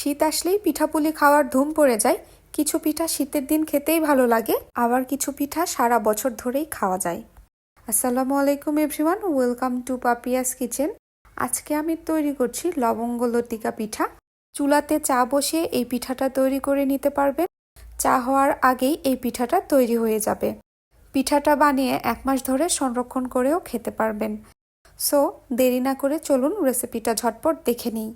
শীত আসলেই পিঠাপুলি খাওয়ার ধুম পড়ে যায়। কিছু পিঠা শীতের দিন খেতেই ভালো লাগে, আবার কিছু পিঠা সারা বছর ধরেই খাওয়া যায়। আসসালামু আলাইকুম everyone, welcome to Papia's kitchen. আজকে আমি তৈরি করছি লবঙ্গ লতিকা পিঠা। চুলাতে চা বসিয়ে এই পিঠাটা তৈরি করে নিতে পারবেন। চা হওয়ার আগেই এই পিঠাটা তৈরি হয়ে যাবে। পিঠাটা বানিয়ে এক মাস ধরে সংরক্ষণ করেও খেতে পারবেন। সো, দেরি না করে চলুন রেসিপিটা ঝটপট দেখে নিই।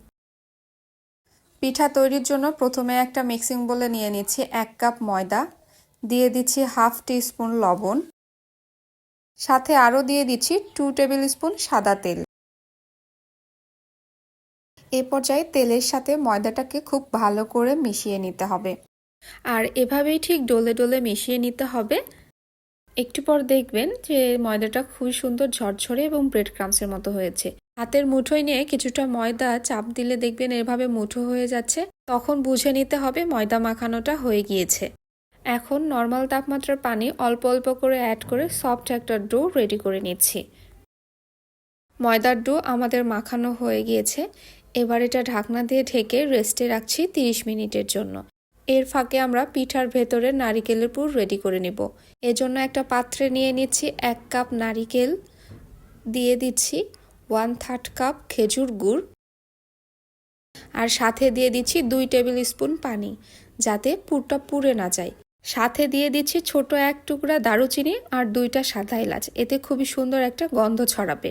পিঠা তৈরির জন্য প্রথমে একটা মিক্সিং বলে নিয়ে নিচ্ছি এক কাপ ময়দা, দিয়ে দিচ্ছি হাফ টি স্পুন লবণ, সাথে আরও দিয়ে দিচ্ছি টু টেবিল স্পুন সাদা তেল। এ পর্যায়ে তেলের সাথে ময়দাটাকে খুব ভালো করে মিশিয়ে নিতে হবে। আর এভাবেই ঠিক ডলে ডলে মিশিয়ে নিতে হবে। একটু পর দেখবেন যে ময়দাটা খুবই সুন্দর ঝরঝরে এবং ব্রেড ক্রামসের মতো হয়েছে। হাতের মুঠোয় নিয়ে কিছুটা ময়দা চাপ দিলে দেখবেন এভাবে মুঠো হয়ে যাচ্ছে। তখন বুঝে নিতে হবে ময়দা মাখানোটা হয়ে গিয়েছে। এখন নর্মাল তাপমাত্রার পানি অল্প অল্প করে অ্যাড করে সফট একটা ডো রেডি করে নিচ্ছি। ময়দার ডো আমাদের মাখানো হয়ে গিয়েছে। এবার এটা ঢাকনা দিয়ে ঢেকে রেস্টে রাখছি 30 মিনিটের জন্য। এর ফাঁকে আমরা পিঠার ভেতরে নারিকেলের পুর রেডি করে নেব। এজন্য একটা পাত্রে নিয়ে নিচ্ছি এক কাপ নারিকেল। দিয়ে দিচ্ছি। ওয়ান থার্ড কাপ খেজুর গুড় আর সাথে দিয়ে দিচ্ছি দুই টেবিল স্পুন পানি, যাতে পুরটা পুড়ে না যায়। সাথে দিয়ে দিচ্ছি ছোট এক টুকরা দারুচিনি আর দুইটা সাদা এলাচ, এতে খুবই সুন্দর একটা গন্ধ ছড়াবে।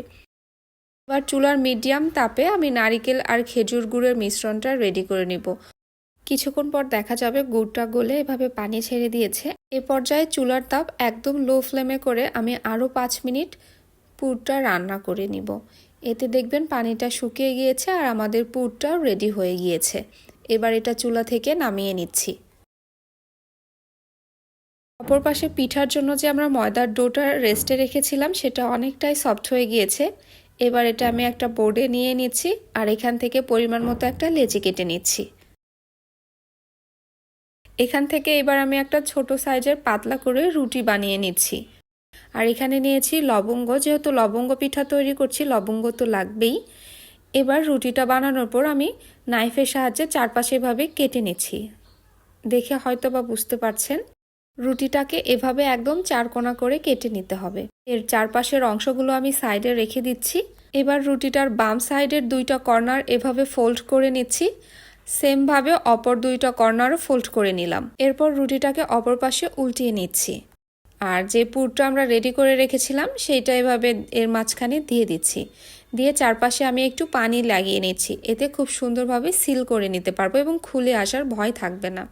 এবার চুলার মিডিয়াম তাপে আমি নারিকেল আর খেজুর গুড়ের মিশ্রণটা রেডি করে নিব। কিছুক্ষণ পর দেখা যাবে গুড়টা গলে এভাবে পানি ছেড়ে দিয়েছে। এ পর্যায়ে চুলার তাপ একদম লো ফ্লেমে করে আমি আরও পাঁচ মিনিট পুরটা রান্না করে নিব। এতে দেখবেন পানিটা শুকিয়ে গিয়েছে আর আমাদের পুরটাও রেডি হয়ে গিয়েছে। এবার এটা চুলা থেকে নামিয়ে নিচ্ছি। অপর পাশে পিঠার জন্য যে আমরা ময়দার ডোটা রেস্টে রেখেছিলাম, সেটা অনেকটাই সফট হয়ে গিয়েছে। এবার এটা আমি একটা বোর্ডে নিয়ে নিচ্ছি আর এখান থেকে পরিমাণ মতো একটা লেচি কেটে নিচ্ছি। এখান থেকে এবার আমি একটা ছোট সাইজের পাতলা করে রুটি বানিয়ে নিচ্ছি। আর এখানে নিয়েছি লবঙ্গ, যেহেতু লবঙ্গ পিঠা তৈরি করছি, লবঙ্গ তো লাগবেই। এবার রুটিটা বানানোর পর আমি নাইফের সাহায্যে চারপাশে এভাবে কেটে নিচ্ছি। দেখে হয়তো বা বুঝতে পারছেন, রুটিটাকে এভাবে একদম চারকোনা করে কেটে নিতে হবে। এর চারপাশের অংশগুলো আমি সাইডে রেখে দিচ্ছি। এবার রুটিটার বাম সাইডের দুইটা কর্নার এভাবে ফোল্ড করে নিচ্ছি। সেমভাবে অপর দুইটা কর্নারও ফোল্ড করে নিলাম। এরপর রুটিটাকে অপর পাশে উল্টিয়ে নিচ্ছি। আর যে পুরটা আমরা রেডি করে রেখেছিলাম, সেইটা এভাবে এর মাঝখানে দিয়ে দিচ্ছি। দিয়ে চারপাশে আমি একটু পানি লাগিয়ে নিচ্ছি। এতে খুব সুন্দরভাবে সিল করে নিতে পারব এবং খুলে আসার ভয় থাকবে না।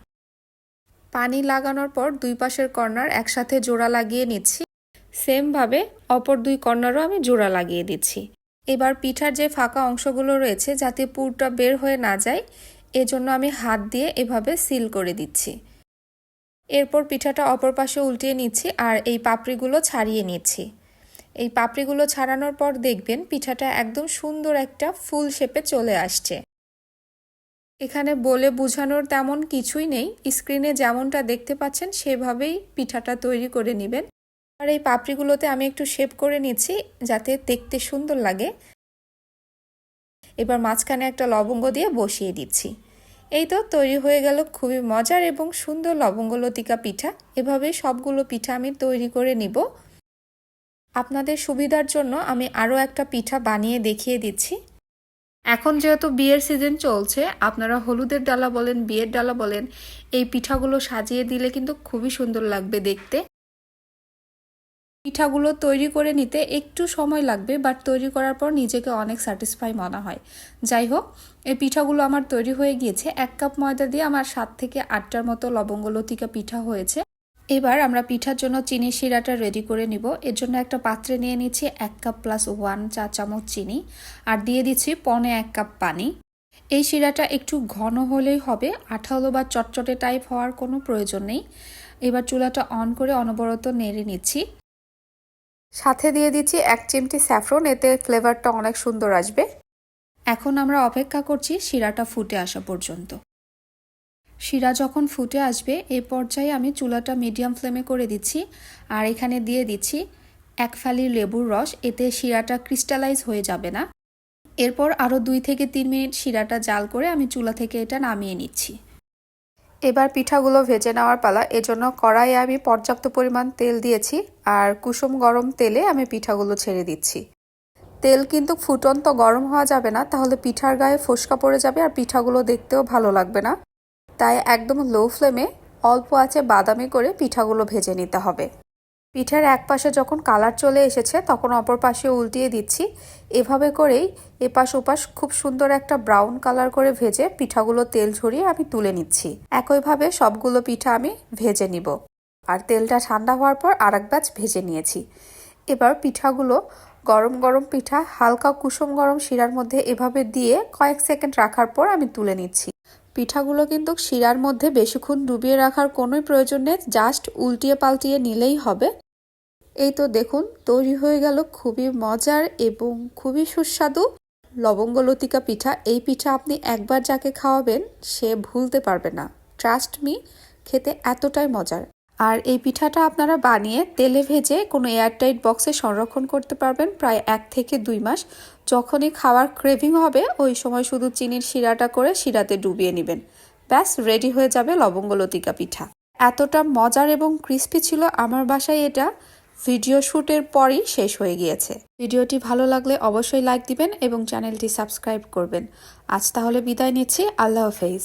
পানি লাগানোর পর দুই পাশের কর্নার একসাথে জোড়া লাগিয়ে নিচ্ছি। সেমভাবে অপর দুই কর্নারও আমি জোড়া লাগিয়ে দিচ্ছি। এবার পিঠার যে ফাঁকা অংশগুলো রয়েছে, যাতে পুরটা বের হয়ে না যায়, এজন্য আমি হাত দিয়ে এভাবে সিল করে দিচ্ছি। এরপর পিঠাটা অপর পাশে উল্টিয়ে নিচ্ছি আর এই পাপড়িগুলো ছাড়িয়ে নিচ্ছি। এই পাপড়িগুলো ছাড়ানোর পর দেখবেন পিঠাটা একদম সুন্দর একটা ফুল শেপে চলে আসছে। এখানে বলে বোঝানোর তেমন কিছুই নেই। স্ক্রিনে যেমনটা দেখতে পাচ্ছেন সেভাবেই পিঠাটা তৈরি করে নেবেন। আর এই পাপড়িগুলোতে আমি একটু শেপ করে নিচ্ছি যাতে দেখতে সুন্দর লাগে। এবার মাঝখানে একটা লবঙ্গ দিয়ে বসিয়ে দিচ্ছি। এই তো তৈরি হয়ে গেল খুবই মজার এবং সুন্দর লবঙ্গ লতিকা পিঠা। এভাবে সবগুলো পিঠা আমি তৈরি করে নিব। আপনাদের সুবিধার জন্য আমি আরও একটা পিঠা বানিয়ে দেখিয়ে দিচ্ছি। এখন যেহেতু বিয়ের সিজন চলছে, আপনারা হলুদের ডালা বলেন, বিয়ের ডালা বলেন, এই পিঠাগুলো সাজিয়ে দিলে কিন্তু খুবই সুন্দর লাগবে দেখতে। পিঠাগুলো তৈরি করে নিতে একটু সময় লাগবে বাট তৈরি করার পর নিজেকে অনেক স্যাটিসফাই মনে হয়। যাই হোক, এই পিঠাগুলো আমার তৈরি হয়ে গিয়েছে। এক কাপ ময়দা দিয়ে আমার সাত থেকে আটটার মতো লবঙ্গ লতিকা পিঠা হয়েছে। এবার আমরা পিঠার জন্য চিনি শিরাটা রেডি করে নিব। এর জন্য একটা পাত্রে নিয়ে নিচ্ছি এক কাপ প্লাস ওয়ান চা চামচ চিনি, আর দিয়ে দিচ্ছি পনে এক কাপ পানি। এই শিরাটা একটু ঘন হলেই হবে, আঠালো বা চটচটে টাইপ হওয়ার কোনো প্রয়োজন নেই। এবার চুলাটা অন করে অনবরত নেড়ে নিচ্ছি। সাথে দিয়ে দিচ্ছি এক চিমটি স্যাফরন, এতে ফ্লেভারটা অনেক সুন্দর আসবে। এখন আমরা অপেক্ষা করছি শিরাটা ফুটে আসা পর্যন্ত। শিরা যখন ফুটে আসবে, এ পর্যায়ে আমি চুলাটা মিডিয়াম ফ্লেমে করে দিচ্ছি, আর এখানে দিয়ে দিচ্ছি এক ফালি লেবুর রস, এতে শিরাটা ক্রিস্টালাইজ হয়ে যাবে না। এরপর আরও দুই থেকে তিন মিনিট শিরাটা জাল করে আমি চুলা থেকে এটা নামিয়ে নিচ্ছি। এবার পিঠাগুলো ভেজে নেওয়ার পালা। এজন্য কড়াইয়ে আমি পর্যাপ্ত পরিমাণ তেল দিয়েছি আর কুসুম গরম তেলে আমি পিঠাগুলো ছেড়ে দিচ্ছি। তেল কিন্তু ফুটন্ত গরম হওয়া যাবে না, তাহলে পিঠার গায়ে ফোসকা পড়ে যাবে আর পিঠাগুলো দেখতেও ভালো লাগবে না। তাই একদম লো ফ্লেমে অল্প আছে বাদামি করে পিঠাগুলো ভেজে নিতে হবে। পিঠার এক পাশে যখন কালার চলে এসেছে, তখন অপর পাশে উল্টিয়ে দিচ্ছি। এভাবে করেই এপাশ ওপাশ খুব সুন্দর একটা ব্রাউন কালার করে ভেজে পিঠাগুলো তেল ঝরিয়ে আমি তুলে নিচ্ছি। একইভাবে সবগুলো পিঠা আমি ভেজে নিব। আর তেলটা ঠান্ডা হওয়ার পর আর এক ব্যাচ ভেজে নিয়েছি। এবার পিঠাগুলো গরম গরম পিঠা, হালকা কুসুম গরম শিরার মধ্যে এভাবে দিয়ে কয়েক সেকেন্ড রাখার পর আমি তুলে নিচ্ছি। পিঠাগুলো কিন্তু শিরার মধ্যে বেশিক্ষণ ডুবিয়ে রাখার কোনোই প্রয়োজন নেই, জাস্ট উল্টিয়ে পাল্টিয়ে নিলেই হবে। এই তো দেখুন, তৈরি হয়ে গেল খুবই মজার এবং খুবই সুস্বাদু লবঙ্গ লতিকা পিঠা। এই পিঠা আপনি একবার যাকে খাওয়াবেন, সে ভুলতে পারবে না। ট্রাস্ট মি খেতে এতটাই মজার। আর এই পিঠাটা আপনারা বানিয়ে তেলে ভেজে কোনো এয়ারটাইট বক্সে সংরক্ষণ করতে পারবেন প্রায় এক থেকে দুই মাস। যখনই খাওয়ার ক্রেভিং হবে, ওই সময় শুধু চিনির শিরাটা করে শিরাতে ডুবিয়ে নেবেন। ব্যাস রেডি হয়ে যাবে লবঙ্গ লতিকা পিঠা। এতটা মজার এবং ক্রিস্পি ছিল আমার বাসায় এটা। ভিডিও শ্যুটের পরই শেষ হয়ে গিয়েছে। ভিডিওটি ভালো লাগলে অবশ্যই লাইক দিবেন এবং চ্যানেলটি সাবস্ক্রাইব করবেন। আজ তাহলে বিদায় নিচ্ছি। আল্লাহ হাফেজ।